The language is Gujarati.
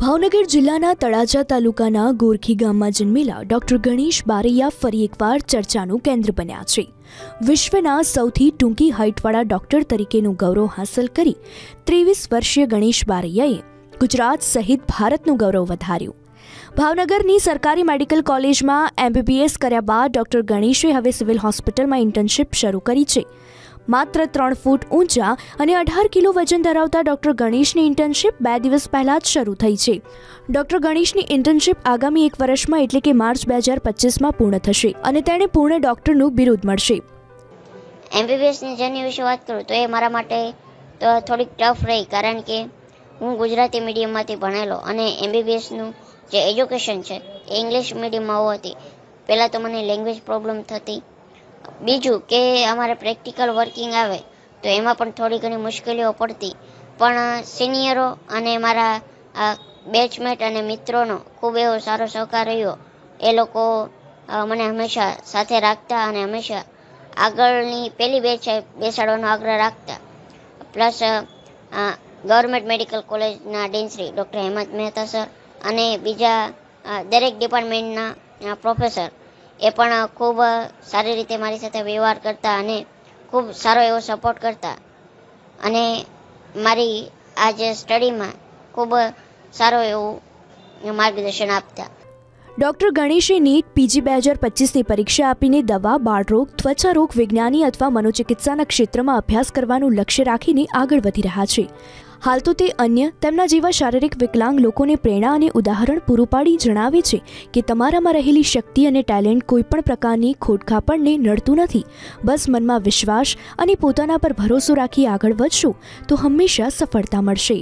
ભાવનગર જિલ્લાના તળાજા તાલુકાના ગોરખી ગામમાં જન્મેલા ડોક્ટર ગણેશ બારૈયા ફરી એકવાર ચર્ચાનું કેન્દ્ર બન્યા છે. વિશ્વના સૌથી ટૂંકી હાઇટવાળા ડોક્ટર તરીકેનું ગૌરવ હાંસલ કરી ત્રેવીસ વર્ષીય ગણેશ બારૈયાએ ગુજરાત સહિત ભારતનું ગૌરવ વધાર્યું. ભાવનગરની સરકારી મેડિકલ કોલેજમાં એમબીબીએસ કર્યા બાદ ડોક્ટર ગણેશે હવે સિવિલ હોસ્પિટલમાં ઇન્ટર્નશીપ શરૂ કરી છે. માત્ર ત્રણ ફૂટ ઊંચા અને અઢાર કિલો વજન ધરાવતા ડોક્ટર ગણેશની ઇન્ટર્નશીપ બે દિવસ પહેલાં જ શરૂ થઈ છે. ડોક્ટર ગણેશની ઇન્ટર્નશીપ આગામી એક વર્ષમાં એટલે કે માર્ચ બે હજાર પચીસમાં પૂર્ણ થશે અને તેણે પૂર્ણ ડોક્ટરનું બિરુદ મળશે. એમબીબીએસની જર્ની વિશે વાત કરું તો એ મારા માટે થોડીક ટફ રહી કારણ કે હું ગુજરાતી મીડિયમમાંથી ભણેલો અને એમબીબીએસનું જે એજ્યુકેશન છે એ ઇંગ્લિશ મીડિયમમાં હોવાથી પહેલાં તો મને લેંગ્વેજ પ્રોબ્લેમ થતી બીજું કે અમારે પ્રેક્ટિકલ વર્કિંગ આવે, તો એમાં પણ થોડી ઘણી મુશ્કેલીઓ પડતી. પણ સિનિયરો અને મારા બેચમેટ અને મિત્રોનો ખૂબ એવો સારો સહકાર રહ્યો. એ લોકો મને હંમેશા સાથે રાખતા અને હંમેશા આગળની પહેલી બેચ બેસાડવાનો આગ્રહ રાખતા. પ્લસ ગવર્મેન્ટ મેડિકલ કોલેજના ડીનશ્રી ડૉક્ટર હેમંત મહેતા સર અને બીજા દરેક ડિપાર્ટમેન્ટના પ્રોફેસર એ પણ ખૂબ સારી રીતે મારી સાથે વ્યવહાર કરતા અને ખૂબ સારો એવો સપોર્ટ કરતા. અને મારી આ જે સ્ટડીમાં ખૂબ સારો એવું માર્ગદર્શન આપતા. ડોક્ટર ગણેશે નીટ પીજી બે હજાર પચીસની પરીક્ષા આપીને દવા, બાળરોગ ત્વચા રોગ વિજ્ઞાની અથવા મનોચિકિત્સાના ક્ષેત્રમાં અભ્યાસ કરવાનું લક્ષ્ય રાખીને આગળ વધી રહ્યા છે. હાલ તો તે અન્ય તેમના જેવા શારીરિક વિકલાંગ લોકોને પ્રેરણા અને ઉદાહરણ પૂરું પાડી જણાવે છે કે તમારામાં રહેલી શક્તિ અને ટેલેન્ટ કોઈપણ પ્રકારની ખોટખાપણને નડતું નથી. બસ મનમાં વિશ્વાસ અને પોતાના પર ભરોસો રાખી આગળ વધશો તો હંમેશા સફળતા મળશે.